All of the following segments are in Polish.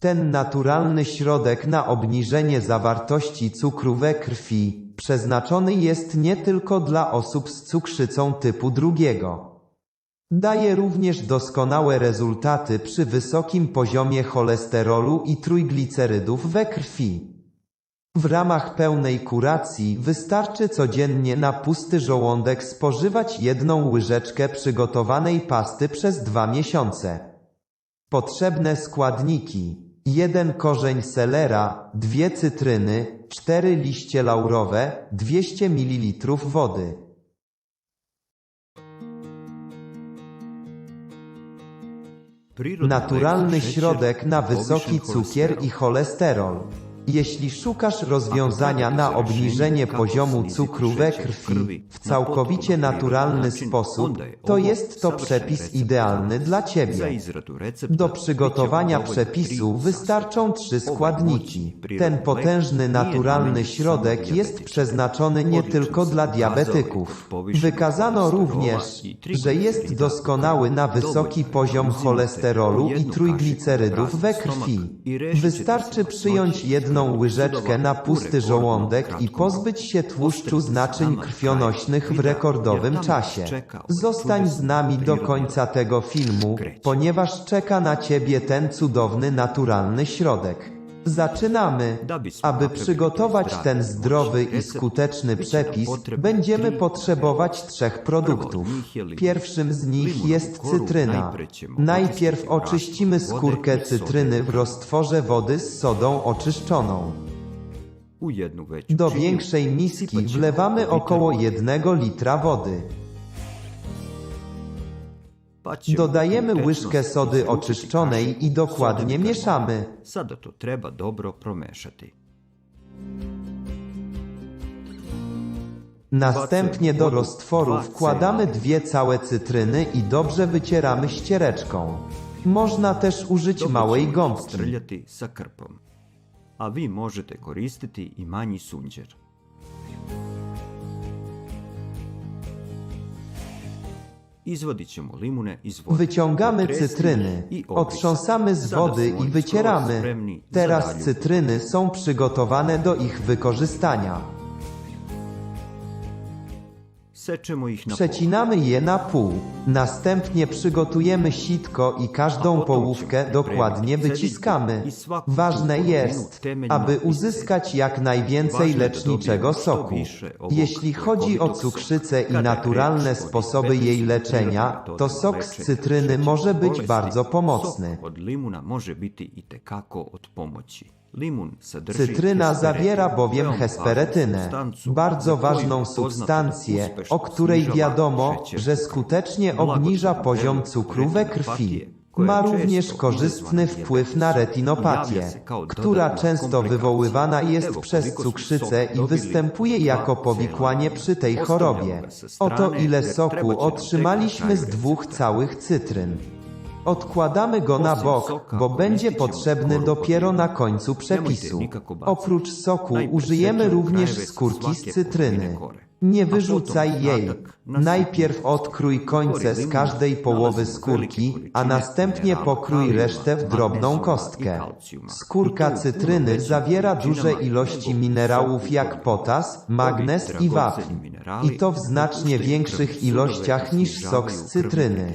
Ten naturalny środek na obniżenie zawartości cukru we krwi przeznaczony jest nie tylko dla osób z cukrzycą typu drugiego. Daje również doskonałe rezultaty przy wysokim poziomie cholesterolu i trójglicerydów we krwi. W ramach pełnej kuracji wystarczy codziennie na pusty żołądek spożywać jedną łyżeczkę przygotowanej pasty przez dwa miesiące. Potrzebne składniki: 1 korzeń selera, 2 cytryny, 4 liście laurowe, 200 ml wody. Naturalny środek na wysoki cukier i cholesterol. Jeśli szukasz rozwiązania na obniżenie poziomu cukru we krwi w całkowicie naturalny sposób, to jest to przepis idealny dla Ciebie. Do przygotowania przepisu wystarczą trzy składniki. Ten potężny naturalny środek jest przeznaczony nie tylko dla diabetyków. Wykazano również, że jest doskonały na wysoki poziom cholesterolu i trójglicerydów we krwi. Wystarczy przyjąć jedną łyżeczkę na pusty żołądek i pozbyć się tłuszczu z naczyń krwionośnych w rekordowym czasie. Zostań z nami do końca tego filmu, ponieważ czeka na Ciebie ten cudowny naturalny środek. Zaczynamy. Aby przygotować ten zdrowy i skuteczny przepis, będziemy potrzebować trzech produktów. Pierwszym z nich jest cytryna. Najpierw oczyścimy skórkę cytryny w roztworze wody z sodą oczyszczoną. Do większej miski wlewamy około 1 litra wody. Dodajemy łyżkę sody oczyszczonej i dokładnie mieszamy. Sada to treba dobro promešati. Następnie do roztworu wkładamy dwie całe cytryny i dobrze wycieramy ściereczką. Można też użyć małej gąbki. A vi možete koristiti i manji sunđer. Izvadit ćemo limune iz vode. Wyciągamy cytryny, i otrząsamy z wody i wycieramy. Teraz cytryny są przygotowane do ich wykorzystania. Sečemo ih na. Przecinamy je na pół. Następnie przygotujemy sitko i każdą połówkę dokładnie wyciskamy. Ważne jest, aby uzyskać jak najwięcej leczniczego soku. Jeśli chodzi o cukrzycę i naturalne sposoby jej leczenia, to sok z cytryny może być bardzo pomocny. Od limuna može biti i tekako od pomoći. Cytryna zawiera bowiem hesperetynę, bardzo ważną substancję, o której wiadomo, że skutecznie obniża poziom cukru we krwi. Ma również korzystny wpływ na retinopatię, która często wywoływana jest przez cukrzycę i występuje jako powikłanie przy tej chorobie. Oto ile soku otrzymaliśmy z dwóch całych cytryn. Odkładamy go na bok, bo będzie potrzebny dopiero na końcu przepisu. Oprócz soku użyjemy również skórki z cytryny. Nie wyrzucaj jej. Najpierw odkrój końce z każdej połowy skórki, a następnie pokrój resztę w drobną kostkę. Skórka cytryny zawiera duże ilości minerałów jak potas, magnez i wapń. I to w znacznie większych ilościach niż sok z cytryny.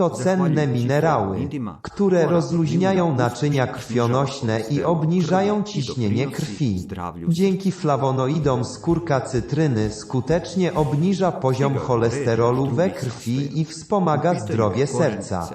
To cenne minerały, które rozluźniają naczynia krwionośne i obniżają ciśnienie krwi. Dzięki flawonoidom skórka cytryny skutecznie obniża poziom cholesterolu we krwi i wspomaga zdrowie serca.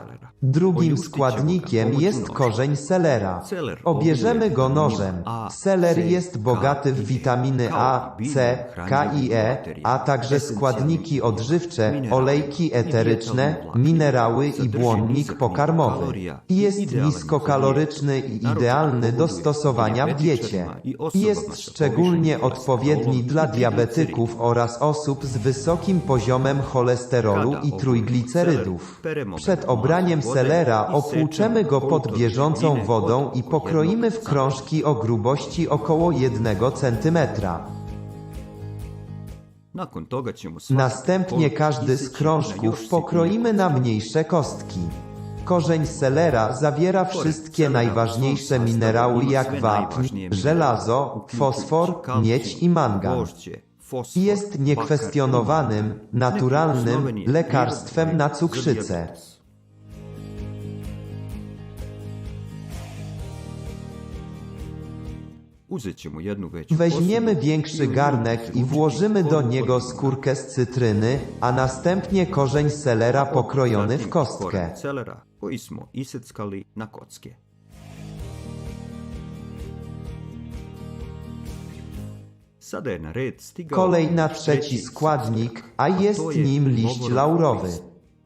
Drugim składnikiem jest korzeń selera. Obierzemy go nożem. Seler jest bogaty w witaminy A, C, K i E, a także składniki odżywcze, olejki eteryczne, minerały i błonnik pokarmowy. Jest niskokaloryczny i idealny do stosowania w diecie. Jest szczególnie odpowiedni dla diabetyków oraz osób z wysokim poziomem cholesterolu i trójglicerydów. Przed obraniem selera opłuczemy go pod bieżącą wodą i pokroimy w krążki o grubości około 1 cm. Następnie każdy z krążków pokroimy na mniejsze kostki. Korzeń selera zawiera wszystkie najważniejsze minerały jak wapń, żelazo, fosfor, miedź i mangan. Jest niekwestionowanym, naturalnym lekarstwem na cukrzycę. Weźmiemy większy garnek i włożymy do niego skórkę z cytryny, a następnie korzeń selera pokrojony w kostkę. Kolej na trzeci składnik, a jest nim liść laurowy.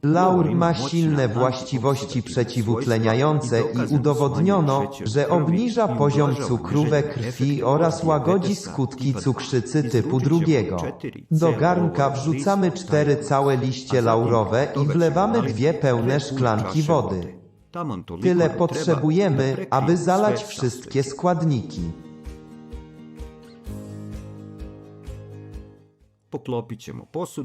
Laur ma silne właściwości przeciwutleniające i udowodniono, że obniża poziom cukru we krwi oraz łagodzi skutki cukrzycy typu drugiego. Do garnka wrzucamy cztery całe liście laurowe i wlewamy dwie pełne szklanki wody. Tyle potrzebujemy, aby zalać wszystkie składniki.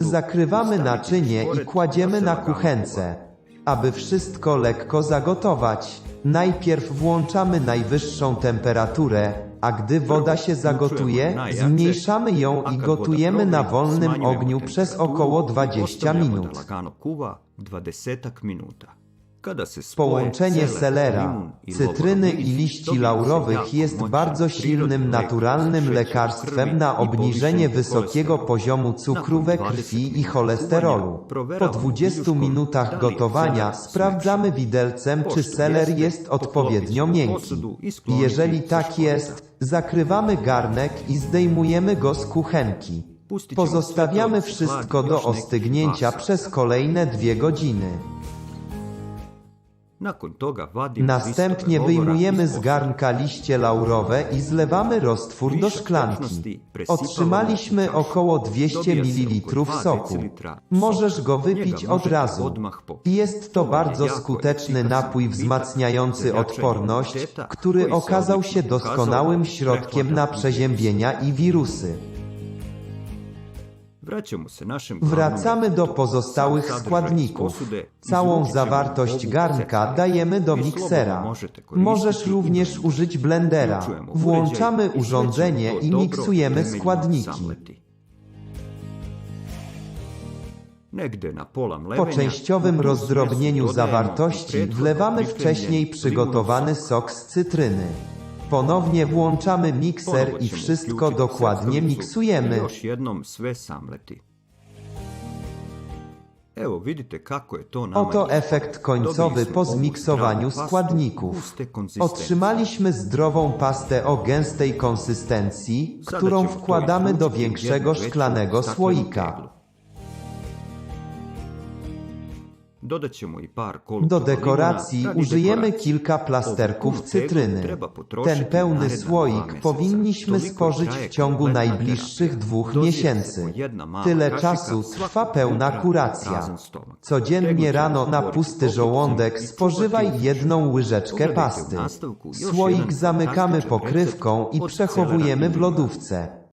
Zakrywamy naczynie i kładziemy na kuchence. Aby wszystko lekko zagotować, najpierw włączamy najwyższą temperaturę, a gdy woda się zagotuje, zmniejszamy ją i gotujemy na wolnym ogniu przez około 20 minut. Lagano kuva 20 minuta. Połączenie selera, cytryny i liści laurowych jest bardzo silnym, naturalnym lekarstwem na obniżenie wysokiego poziomu cukru we Nakon 20 krwi i cholesterolu. Po proveravamo 20 viljuškom minutach gotowania sprawdzamy widelcem, czy seler jest odpowiednio miękki. jeżeli tak jest, zakrywamy garnek i zdejmujemy go z kuchenki. Pozostawiamy wszystko do ostygnięcia przez kolejne dwie godziny. Następnie wyjmujemy z garnka liście laurowe i zlewamy roztwór do szklanki. Otrzymaliśmy około 200 Dobija se ml oko 2 soku. Możesz go wypić od razu. Jest to bardzo skuteczny napój wzmacniający odporność, który okazał się doskonałym środkiem na przeziębienia i wirusy. Wracamy do pozostałych składników. Całą zawartość garnka dajemy do miksera. Możesz również użyć blendera. Włączamy urządzenie i miksujemy składniki. Po częściowym rozdrobnieniu zawartości wlewamy wcześniej przygotowany sok z cytryny. Ponownie włączamy mikser i wszystko dokładnie miksujemy. Još jednom sve samleti. Evo vidite kako je to nama Oto efekt końcowy po zmiksowaniu składników. Otrzymaliśmy zdrową pastę o gęstej konsystencji, którą wkładamy do większego szklanego słoika. Ćemo i par Do dekoracji użyjemy kilka plasterków cytryny. Ten pełny słoik powinniśmy spożyć w ciągu najbliższych dwóch miesięcy. Tyle czasu trwa pełna kuracja. Codziennie rano na pusty żołądek spożywaj jedną łyżeczkę pasty. Słoik zamykamy pokrywką i przechowujemy w lodówce.